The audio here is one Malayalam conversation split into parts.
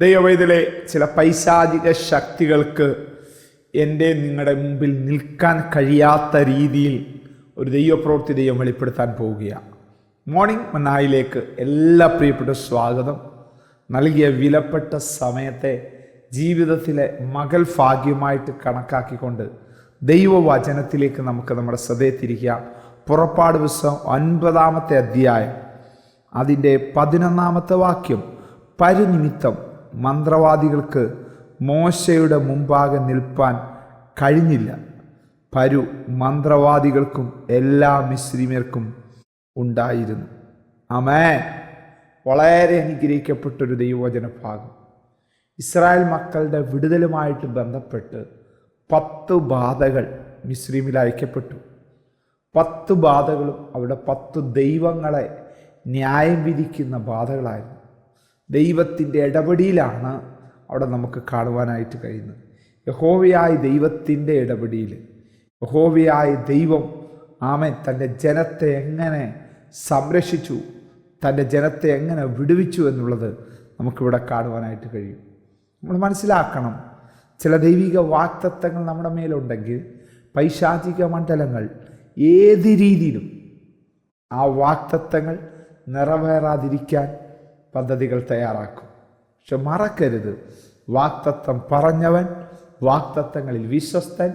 ദൈവവേദിലെ ചില പൈശാചിക ശക്തികൾക്ക് എന്റെ നിങ്ങളുടെ മുമ്പിൽ നിൽക്കാൻ കഴിയാത്ത രീതിയിൽ ഒരു ദൈവപ്രവൃത്തി ദൈവം വെളിപ്പെടുത്താൻ പോവുകയാണ്. മോർണിംഗ് മനായിലേക്ക് എല്ലാ പ്രിയപ്പെട്ട സ്വാഗതം. നൽകിയ വിലപ്പെട്ട സമയത്തെ ജീവിതത്തിലെ മകൾ ഭാഗ്യമായിട്ട് കണക്കാക്കിക്കൊണ്ട് ദൈവവചനത്തിലേക്ക് നമുക്ക് നമ്മുടെ ശ്രദ്ധയെ തിരിക്കാം. പുറപ്പാട് പുസ്തകം ഒൻപതാമത്തെ അധ്യായം. അതിന്റെ പതിനൊന്നാമത്തെ വാക്യം. പരിനിമിത്തം മന്ത്രവാദികൾക്ക് മോശയുടെ മുമ്പാകെ നിൽപ്പാൻ കഴിഞ്ഞില്ല. പരു മന്ത്രവാദികൾക്കും എല്ലാ മിശ്രീമർക്കും ഉണ്ടായിരുന്നു. അമേ വളരെ അനുഗ്രഹിക്കപ്പെട്ടൊരു ദൈവവചന ഭാഗം ഇസ്രായേൽ മക്കളുടെ വിടുതലുമായിട്ട് ബന്ധപ്പെട്ട് പത്ത് ബാധകൾ മിശ്രീമിൽ അയക്കപ്പെട്ടു. പത്ത് ബാധകളും അവിടെ പത്ത് ദൈവങ്ങളെ ന്യായം വിധിക്കുന്ന ബാധകളായിരുന്നു. ദൈവത്തിന്റെ ഇടപെടിയിലാണ് അവിടെ നമുക്ക് കാണുവാനായിട്ട് കഴിയുന്നത്. യഹോവയായ ദൈവത്തിന്റെ ഇടപെടിയിൽ യഹോവയായ ദൈവം ആമൻ തന്റെ ജനത്തെ എങ്ങനെ സംരക്ഷിച്ചു തന്റെ ജനത്തെ എങ്ങനെ വിടുവിച്ചു എന്നുള്ളത് നമുക്കിവിടെ കാണുവാനായിട്ട് കഴിയും. നമ്മൾ മനസ്സിലാക്കണം ചില ദൈവിക വാക്തത്വങ്ങൾ നമ്മുടെ മേലുണ്ടെങ്കിൽ പൈശാചിക മണ്ഡലങ്ങൾ ഏത് രീതിയിലും ആ വാക്തത്വങ്ങൾ നിറവേറാതിരിക്കാൻ പദ്ധതികൾ തയ്യാറാക്കും. പക്ഷെ മറക്കരുത്. വാക്തത്വം പറഞ്ഞവൻ വാക്തത്വങ്ങളിൽ വിശ്വസ്തൻ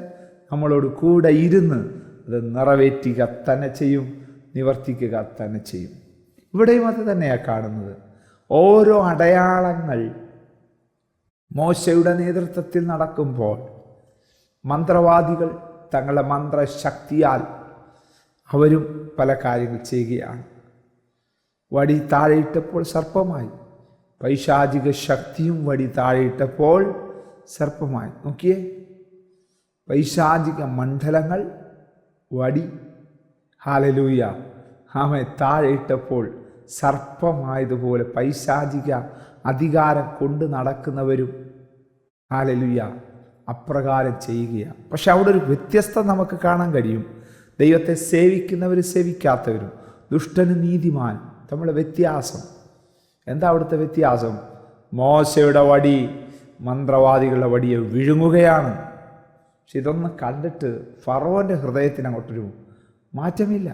നമ്മളോട് കൂടെ ഇരുന്ന് അത് നിറവേറ്റുക തന്നെ ചെയ്യും നിവർത്തിക്കുക തന്നെ ചെയ്യും. ഇവിടെയും അത് തന്നെയാണ് കാണുന്നത്. ഓരോ അടയാളങ്ങൾ മോശയുടെ നേതൃത്വത്തിൽ നടക്കുമ്പോൾ മന്ത്രവാദികൾ തങ്ങളുടെ മന്ത്രശക്തിയാൽ അവരും പല കാര്യങ്ങൾ ചെയ്യുകയാണ്. വടി താഴെയിട്ടപ്പോൾ സർപ്പമായി. പൈശാചിക ശക്തിയും വടി താഴെയിട്ടപ്പോൾ സർപ്പമായി. നോക്കിയേ. പൈശാചിക മണ്ഡലങ്ങൾ വടി. ഹാലലൂയ. ആമെ താഴെയിട്ടപ്പോൾ സർപ്പമായതുപോലെ പൈശാചിക അധികാരം കൊണ്ട് നടക്കുന്നവരും ഹാലലുയ അപ്രകാരം ചെയ്യുകയാണ്. പക്ഷെ അവിടെ ഒരു വ്യത്യസ്തത നമുക്ക് കാണാൻ കഴിയും. ദൈവത്തെ സേവിക്കുന്നവരും സേവിക്കാത്തവരും ദുഷ്ടനും നീതിമാൻ തമ്മിലുള്ള വ്യത്യാസം. എന്താ അവിടുത്തെ വ്യത്യാസം? മോശയുടെ വടി മന്ത്രവാദികളുടെ വടിയെ വിഴുങ്ങുകയാണ്. പക്ഷെ ഇതൊന്ന് കണ്ടിട്ട് ഫറോന്റെ ഹൃദയത്തിന് അങ്ങോട്ടൊരു മാറ്റമില്ല.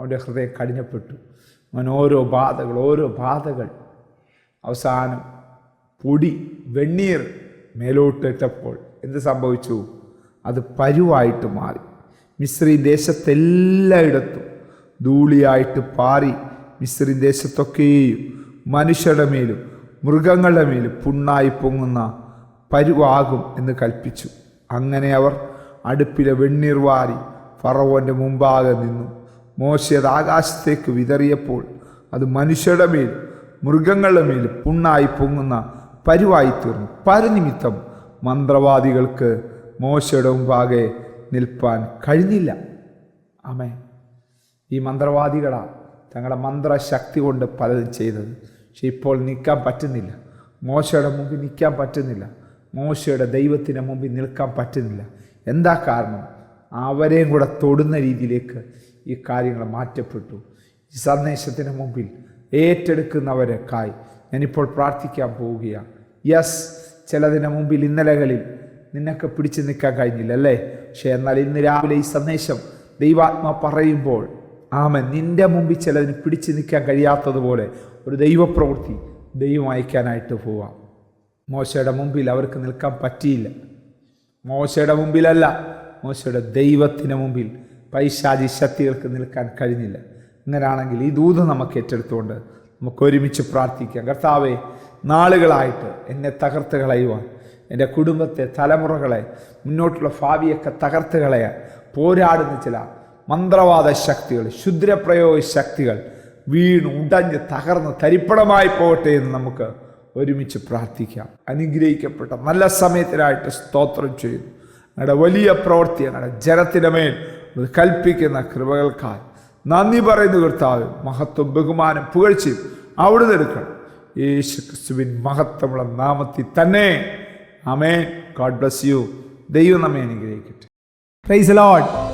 അവന്റെ ഹൃദയം കഠിനപ്പെട്ടു. അങ്ങനെ ഓരോ ബാധകൾ ഓരോ ബാധകൾ. അവസാനം പൊടി വെണ്ണീർ മേലോട്ടിട്ടപ്പോൾ എന്ത് സംഭവിച്ചു? അത് പരുവായിട്ട് മാറി. മിശ്രി ദേശത്തെല്ലായിടത്തും ധൂളിയായിട്ട് പാറി മിശ്രി ദേശത്തൊക്കെയും മനുഷ്യരുടെ മേലും മൃഗങ്ങളുടെ മേലും പുണ്ണായി പൊങ്ങുന്ന പരുവാകും എന്ന് കൽപ്പിച്ചു. അങ്ങനെ അവർ അടുപ്പിലെ വെണ്ണീർ വാരി ഫറവോന്റെ മുമ്പാകെ നിന്നു. മോശയത് ആകാശത്തേക്ക് വിതറിയപ്പോൾ അത് മനുഷ്യരുടെ മേൽ മൃഗങ്ങളുടെ മേൽ പുണ്ണായി പൊങ്ങുന്ന പരുവായി തീർന്നു. പരനിമിത്തം മന്ത്രവാദികൾക്ക് മോശയുടെ മുമ്പാകെ നിൽപ്പാൻ കഴിഞ്ഞില്ല. ആമേ ഈ മന്ത്രവാദികളാ തങ്ങളുടെ മന്ത്രശക്തി കൊണ്ട് പലതും ചെയ്തത്. പക്ഷെ ഇപ്പോൾ നിൽക്കാൻ പറ്റുന്നില്ല. മോശയുടെ മുമ്പിൽ നിൽക്കാൻ പറ്റുന്നില്ല. മോശയുടെ ദൈവത്തിന് മുമ്പിൽ നിൽക്കാൻ പറ്റുന്നില്ല. എന്താ കാരണം? അവരെയും കൂടെ തൊടുന്ന രീതിയിലേക്ക് ഈ കാര്യങ്ങൾ മാറ്റപ്പെട്ടു. ഈ സന്ദേശത്തിന് മുമ്പിൽ ഏറ്റെടുക്കുന്നവരെ കായ് ഞാനിപ്പോൾ പ്രാർത്ഥിക്കാൻ പോവുകയാണ്. യെസ് ചിലതിന് മുമ്പിൽ ഇന്നലകളിൽ നിന്നൊക്കെ പിടിച്ചു നിൽക്കാൻ കഴിഞ്ഞില്ല അല്ലേ? പക്ഷേ എന്നാൽ ഇന്ന് രാവിലെ ഈ സന്ദേശം ദൈവാത്മ പറയുമ്പോൾ ആമൻ. നിന്റെ മുമ്പിൽ ചിലതിന് പിടിച്ചു നിൽക്കാൻ കഴിയാത്തതുപോലെ ഒരു ദൈവപ്രവൃത്തി ദൈവം അയക്കാനായിട്ട് പോവാം. മോശയുടെ മുമ്പിൽ അവർക്ക് നിൽക്കാൻ പറ്റിയില്ല. മോശയുടെ മുമ്പിലല്ല മോശയുടെ ദൈവത്തിന് മുമ്പിൽ പൈശാചി ശക്തികൾക്ക് നിൽക്കാൻ കഴിഞ്ഞില്ല. അങ്ങനെയാണെങ്കിൽ ഈ ദൂത് നമുക്ക് ഏറ്റെടുത്തുകൊണ്ട് നമുക്ക് ഒരുമിച്ച് പ്രാർത്ഥിക്കാം. കർത്താവെ നാളുകളായിട്ട് എന്നെ തകർത്ത് കളയുവാൻ എന്റെ കുടുംബത്തെ തലമുറകളെ മുന്നോട്ടുള്ള ഭാവിയൊക്കെ തകർത്ത് കളയാൻ പോരാടുന്ന ചില മന്ത്രവാദ ശക്തികൾ ക്ഷുദ്രപ്രയോഗ ശക്തികൾ വീണ് ഉടഞ്ഞ് തകർന്ന് തരിപ്പണമായി പോകട്ടെ എന്ന് നമുക്ക് ഒരുമിച്ച് പ്രാർത്ഥിക്കാം. അനുഗ്രഹിക്കപ്പെട്ട നല്ല സമയത്തിനായിട്ട് സ്തോത്രം ചെയ്യുന്നു. ഞങ്ങളുടെ വലിയ പ്രവൃത്തി ഞങ്ങളുടെ ജനത്തിന്റെ മേൽ കൽപ്പിക്കുന്ന കൃപകൾക്കായി നന്ദി പറയുന്ന കർത്താവ്. മഹത്വം ബഹുമാനം പുകഴ്ചയും അവിടുന്ന് എടുക്കണം. യേശു ക്രിസ്തുവിൻ മഹത്വമുള്ള നാമത്തിൽ തന്നെ. അമേ ഗോഡ് ബ്ലസ് യു. ദൈവം നമ്മെ അനുഗ്രഹിക്കട്ടെ. Price load